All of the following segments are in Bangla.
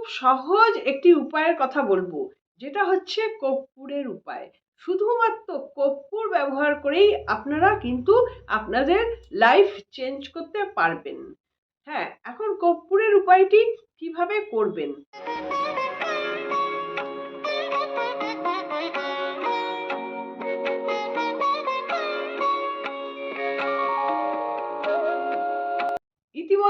খুব সহজ একটি উপায়ের কথা বলব, যেটা হচ্ছে কর্পূরের উপায়। শুধুমাত্র কর্পূর ব্যবহার করেই আপনারা কিন্তু আপনাদের লাইফ চেঞ্জ করতে পারবেন। হ্যাঁ এখন কর্পূরের উপায়টি কীভাবে করবেন?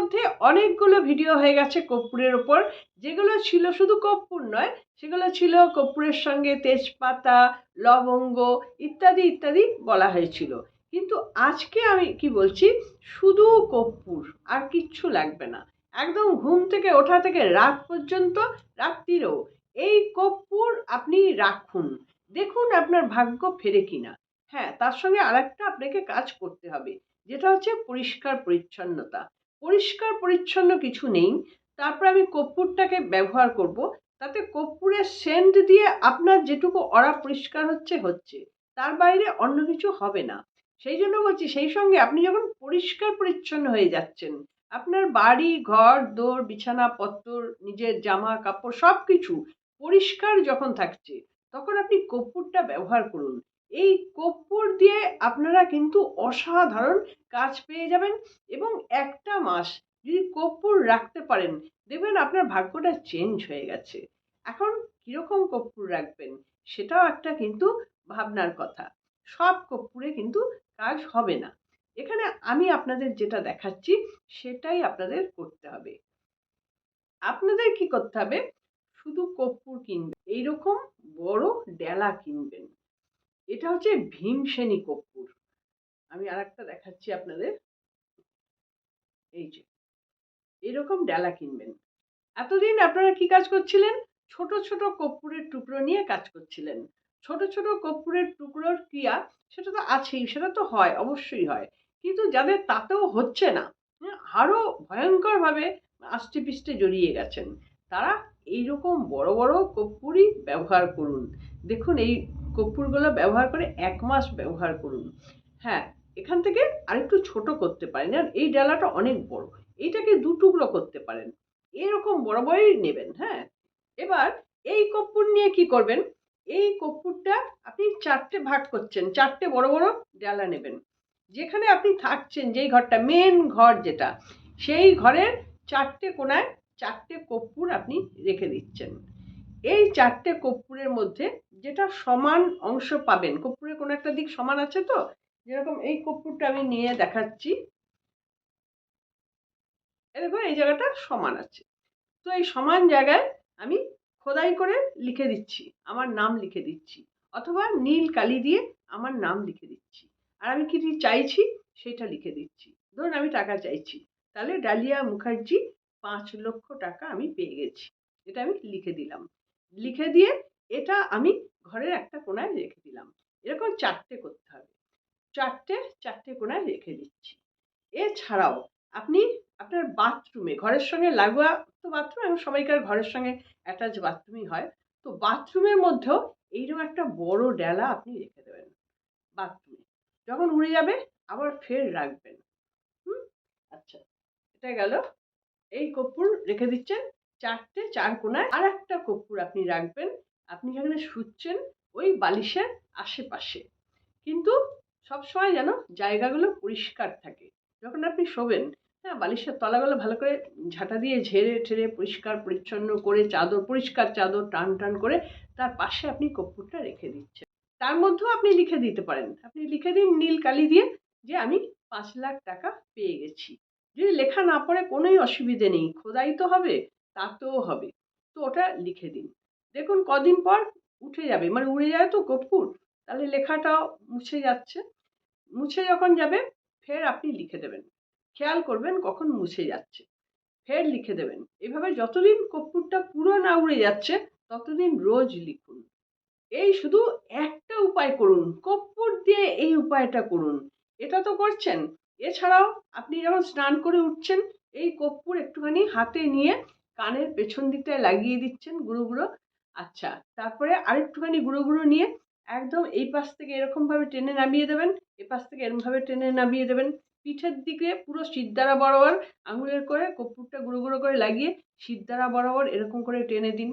ইতিমধ্যে অনেকগুলো ভিডিও হয়ে গেছে কর্পূরের ওপর যেগুলো ছিল শুধু কর্পূর নয়, সেগুলো ছিল কর্পূরের সঙ্গে তেজপাতা, লবঙ্গ ইত্যাদি ইত্যাদি বলা হয়েছিল। কিন্তু আজকে আমি কি বলছি, শুধু কর্পূর, আর কিচ্ছু লাগবে না। একদম ঘুম থেকে, ওঠা থেকে রাত পর্যন্ত রাত্রিরেও এই কর্পূর আপনি রাখুন। দেখুন আপনার ভাগ্য ফেরে কিনা। হ্যাঁ তার সঙ্গে আরেকটা আপনাকে কাজ করতে হবে, যেটা হচ্ছে পরিষ্কার পরিচ্ছন্নতা। পরিষ্কার, পরিচ্ছন্ন কিছু নেই, তারপর আমি কর্পূরটাকে ব্যবহার করব। তাতে কর্পূরের সেন্ট দিয়ে আপনার যেটুকু অরা পরিষ্কার হচ্ছে হচ্ছে। তার বাইরে অন্য কিছু হবে না। সেই জন্য বলছি, সেই সঙ্গে আপনি যখন পরিষ্কার, পরিচ্ছন্ন হয়ে যাচ্ছেন, আপনার বাড়ি, ঘর, দোর বিছানাপত্র নিজের জামা, কাপড় সব কিছু পরিষ্কার যখন থাকছে, তখন আপনি কর্পূরটা ব্যবহার করুন। এই কর্পূর দিয়ে আপনারা কিন্তু অসাধারণ কাজ পেয়ে যাবেন এবং একটা মাস যদি কর্পূর রাখতে পারেন, দেখবেন আপনার ভাগ্যটা চেঞ্জ হয়ে গেছে। এখন কীরকম কর্পূর রাখবেন সেটাও একটা কিন্তু ভাবনার কথা। সব কর্পূরে কিন্তু কাজ হবে না। এখানে আমি আপনাদের যেটা দেখাচ্ছি সেটাই আপনাদের করতে হবে। আপনাদের কি করতে হবে? শুধু কর্পূর কিনবেন। এইরকম বড় ডেলা কিনবেন। এটা হচ্ছে ভীমসেনী কর্পূর। আমি আর একটা দেখাচ্ছি আপনাদের। এই যে, এরকম ডালা কিনবেন। এতদিন আপনারা কি কাজ করছিলেন? ছোট ছোট কর্পূরের টুকরো নিয়ে কাজ করছিলেন। ছোট ছোট কর্পূরের টুকরোর ক্রিয়া, সেটা তো আছেই, সেটা তো হয়, অবশ্যই হয়। কিন্তু যাদের তাতেও হচ্ছে না আরও ভয়ঙ্করভাবে আষ্টে পিষ্টে জড়িয়ে গেছেন। তারা এইরকম বড় বড় কর্পূরই ব্যবহার করুন। দেখুন, এই কর্পূরগুলো ব্যবহার করে এক মাস ব্যবহার করুন। হ্যাঁ এখান থেকে আরেকটু ছোট করতে পারেন। আর এই ডালাটা অনেক বড়। এইটাকে দু টুকরো করতে পারেন। এরকম বড় বড়ই নেবেন হ্যাঁ। এবার এই কর্পূর নিয়ে কি করবেন? এই কর্পূরটা আপনি চারটে ভাগ করছেন, চারটে বড় বড় ডালা নেবেন। যেখানে আপনি থাকছেন, যেই ঘরটা মেন ঘর যেটা, সেই ঘরের চারটে কোনায় চারটে কর্পূর আপনি রেখে দিচ্ছেন। এই চারটে কর্পূরের মধ্যে যেটা সমান অংশ পাবেন, কর্পূরের কোনো একটা দিক সমান আছে তো? যেরকম এই কর্পূরটা আমি নিয়ে দেখাচ্ছি। দেখুন এই জায়গাটা সমান আছে। তো এই সমান জায়গায় আমি খোদাই করে লিখে দিচ্ছি, আমার নাম লিখে দিচ্ছি, অথবা নীল কালি দিয়ে আমার নাম লিখে দিচ্ছি। আর আমি কি চাইছি? সেটা লিখে দিচ্ছি। ধরুন আমি টাকা চাইছি। তাহলে ডালিয়া মুখার্জি পাঁচ লক্ষ টাকা আমি পেয়ে গেছি। এটা আমি লিখে দিলাম। লিখে দিয়ে এটা আমি ঘরের একটা কোনায় রেখে দিলাম। এরকম চারটে করতে হবে। চারটে চারটে কোনায় রেখে দিচ্ছি। এছাড়াও আপনি আপনার বাথরুমে ঘরের সঙ্গে লাগোয়া তো বাথরুম এবং সবাইকার ঘরের সঙ্গে অ্যাটাচ বাথরুমই হয়। তো বাথরুমের মধ্যেও এইরকম একটা বড় ডেলা আপনি রেখে দেবেন বাথরুমে যখন উড়ে যাবে, আবার ফের রাখবেন। হুম? আচ্ছা এটা গেল। এই কর্পূর রেখে দিচ্ছেন চারটে চার কোনায়। আর একটা কর্পূর আপনি রাখবেন, আপনি যেখানে শুচ্ছেন ওই বালিশের আশেপাশে। কিন্তু সবসময় যেন জায়গাগুলো পরিষ্কার থাকে। যখন আপনি শোবেন হ্যাঁ বালিশের তলাগুলো ভালো করে ঝাঁটা দিয়ে ঝেড়ে ঠেড়ে পরিষ্কার, পরিচ্ছন্ন করে চাদর, পরিষ্কার চাদর টান টান করে তার পাশে আপনি কর্পূরটা রেখে দিচ্ছেন। তার মধ্যেও আপনি লিখে দিতে পারেন। আপনি লিখে দিন নীল কালি দিয়ে যে আমি পাঁচ লাখ টাকা পেয়ে গেছি। যদি লেখা না পড়ে কোনোই অসুবিধে নেই, খোদাই তো হবে, তাতেও হবে। তো ওটা লিখে দিন। দেখুন কদিন পর উঠে যাবে মানে উড়ে যায় তো কর্পূর, তাহলে লেখাটাও মুছে যাচ্ছে। মুছে যখন যাবে, ফের আপনি লিখে দেবেন। খেয়াল করবেন কখন মুছে যাচ্ছে। ফের লিখে দেবেন। এভাবে যতদিন কর্পূরটা পুরো না উড়ে যাচ্ছে, ততদিন রোজ লিখুন। এই শুধু একটা উপায় করুন, কর্পূর দিয়ে এই উপায়টা করুন। এটা তো করছেন এছাড়াও আপনি যখন স্নান করে উঠছেন, এই কর্পূর একটুখানি হাতে নিয়ে কানের পেছন দিকটায় লাগিয়ে দিচ্ছেন গুঁড়ো গুঁড়ো। আচ্ছা তারপরে আরেকটুখানি গুঁড়ো গুঁড়ো নিয়ে একদম এই পাশ থেকে এরকমভাবে টেনে নামিয়ে দেবেন, এ পাশ থেকে এরমভাবে টেনে নামিয়ে দেবেন। পিঠের দিকে পুরো সিদ্ধারা বরাবর আঙুলের করে কর্পূরটা গুঁড়ো গুঁড়ো করে লাগিয়ে সিদ্ধারা বরাবর এরকম করে টেনে দিন।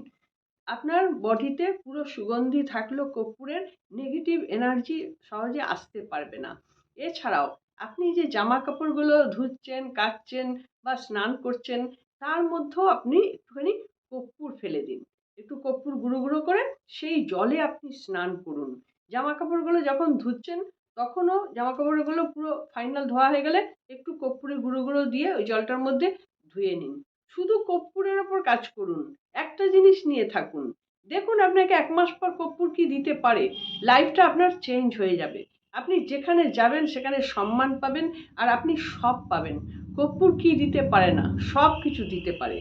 আপনার বডিতে পুরো সুগন্ধি থাকলেও কর্পূরের নেগেটিভ এনার্জি সহজে আসতে পারবে না। এছাড়াও আপনি যে জামা কাপড়গুলো ধুচ্ছেন, কাচছেন বা স্নান করছেন, তার মধ্যেও আপনি একটুখানি কর্পূর ফেলে দিন। একটু কর্পূর গুঁড়ো গুঁড়ো করে সেই জলে আপনি স্নান করুন। জামা কাপড়গুলো যখন ধুচ্ছেন, তখনও জামা কাপড়গুলো পুরো ফাইনাল ধোয়া হয়ে গেলে একটু কর্পূরের গুঁড়ো গুঁড়ো দিয়ে ওই জলটার মধ্যে ধুয়ে নিন। শুধু কর্পূরের ওপর কাজ করুন। একটা জিনিস নিয়ে থাকুন। দেখুন আপনাকে এক মাস পর কর্পূর কি দিতে পারে। লাইফটা আপনার চেঞ্জ হয়ে যাবে। আপনি যেখানে যাবেন, সেখানে সম্মান পাবেন আর আপনি সব পাবেন। কর্পূর কি দিতে পারে না, সব কিছু দিতে পারে।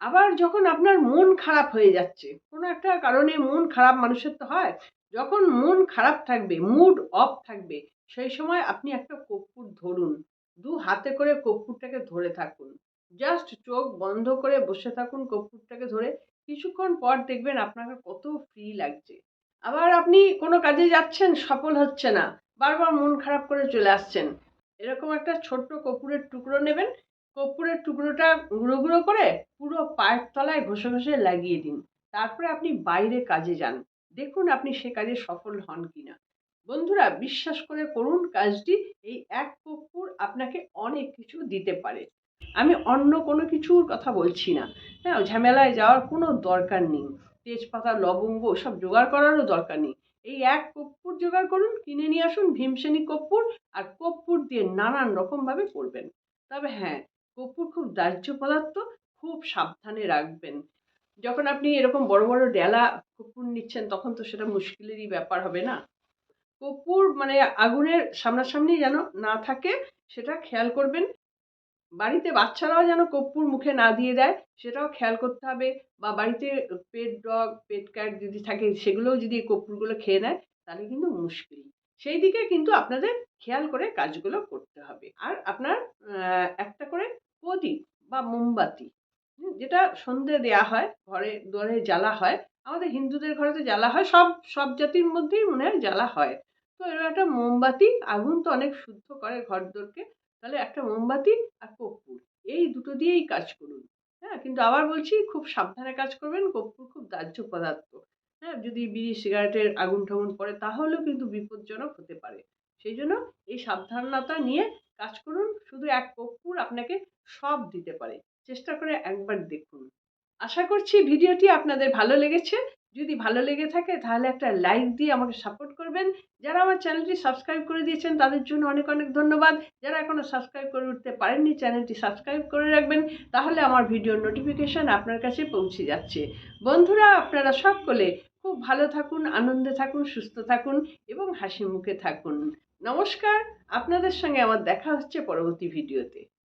আবার যখন আপনার মন খারাপ হয়ে যাচ্ছে, কোনো একটা কারণে মন খারাপ মানুষের তো হয়, যখন মন খারাপ থাকবে মুড অফ থাকবে, সেই সময় আপনি একটা কর্পূর ধরুন। দু হাতে করে কর্পূরটাকে ধরে থাকুন। জাস্ট চোখ বন্ধ করে বসে থাকুন কর্পূরটাকে ধরে। কিছুক্ষণ পর দেখবেন আপনাকে কত ফ্রি লাগছে। আবার আপনি কোনো কাজে যাচ্ছেন, সফল হচ্ছে না। বারবার মন খারাপ করে চলে আসছেন। এরকম একটা ছোট্ট কপুরের টুকরো নেবেন। কর্পূরের টুকরোটা গুঁড়ো গুঁড়ো করে পুরো পায়ের তলায় ঘষে ঘষে লাগিয়ে দিন। তারপরে আপনি বাইরে কাজে যান। দেখুন আপনি সে কাজে সফল হন কিনা। বন্ধুরা, বিশ্বাস করে করুন কাজটি। এই এক কর্পূর আপনাকে অনেক কিছু দিতে পারে। আমি অন্য কোনো কিছুর কথা বলছি না। হ্যাঁ ঝামেলায় যাওয়ার কোনো দরকার নেই। তেজপাতা, লবঙ্গ সব জোগাড় করারও দরকার নেই। এই এক কর্পূর জোগাড় করুন, কিনে নিয়ে আসুন ভীমসেনী কর্পূর আর কর্পূর দিয়ে নানান রকমভাবে করবেন। তবে হ্যাঁ কর্পূর খুব দাহ্য পদার্থ, খুব সাবধানে রাখবেন। যখন আপনি এরকম বড় বড় ডেলা কর্পূর নিচ্ছেন, তখন তো সেটা মুশকিলেরই ব্যাপার হবে না। কর্পূর মানে আগুনের সামনাসামনি যেন না থাকে, সেটা খেয়াল করবেন। বাড়িতে বাচ্চারাও যেন কর্পূর মুখে না দিয়ে দেয়, সেটাও খেয়াল করতে হবে। বা বাড়িতে পেট ডগ পেট ক্যাট যদি থাকে, সেগুলোও যদি এই কর্পূরগুলো খেয়ে নেয়, তাহলে কিন্তু মুশকিল। সেই দিকে কিন্তু আপনাদের খেয়াল করে কাজগুলো করতে হবে। আর আপনার একটা করে প্রদীপ বা মোমবাতি যেটা সন্ধে দেয়া হয়, ঘরে, দুয়ারে জ্বালা হয়। আমাদের হিন্দুদের ঘরে তো জ্বালা হয়, সব সব জাতির মধ্যেই মনে হয় জ্বালা হয়। তো এরকম একটা মোমবাতি, আগুন তো অনেক শুদ্ধ করে ঘর দোরকে তাহলে একটা মোমবাতি আর কর্পূর। এই দুটো দিয়েই কাজ করুন। হ্যাঁ? কিন্তু আবার বলছি, খুব সাবধানে কাজ করবেন, কর্পূর খুব দাহ্য পদার্থ। হ্যাঁ? যদি বিড়ি, সিগারেটের আগুন টাগুন পড়ে, তাহলেও কিন্তু বিপজ্জনক হতে পারে। সেই জন্য এই সাবধানতা নিয়ে কাজ করুন। শুধু এক কর্পূর আপনাকে সব দিতে পারে। চেষ্টা করে একবার দেখুন। আশা করছি ভিডিওটি আপনাদের ভালো লেগেছে। যদি ভালো লেগে থাকে তাহলে একটা লাইক দিয়ে আমাকে সাপোর্ট করবেন। যারা আমার চ্যানেলটি সাবস্ক্রাইব করে দিয়েছেন, তাদের জন্য অনেক অনেক ধন্যবাদ। যারা এখনও সাবস্ক্রাইব করে উঠতে পারেননি চ্যানেলটি সাবস্ক্রাইব করে রাখবেন, তাহলে আমার ভিডিওর নোটিফিকেশান আপনার কাছে পৌঁছে যাচ্ছে। বন্ধুরা, আপনারা সকলে খুব ভালো থাকুন, আনন্দে থাকুন, সুস্থ থাকুন এবং হাসি মুখে থাকুন। নমস্কার, আপনাদের সঙ্গে আমার দেখা হচ্ছে পরবর্তী ভিডিওতে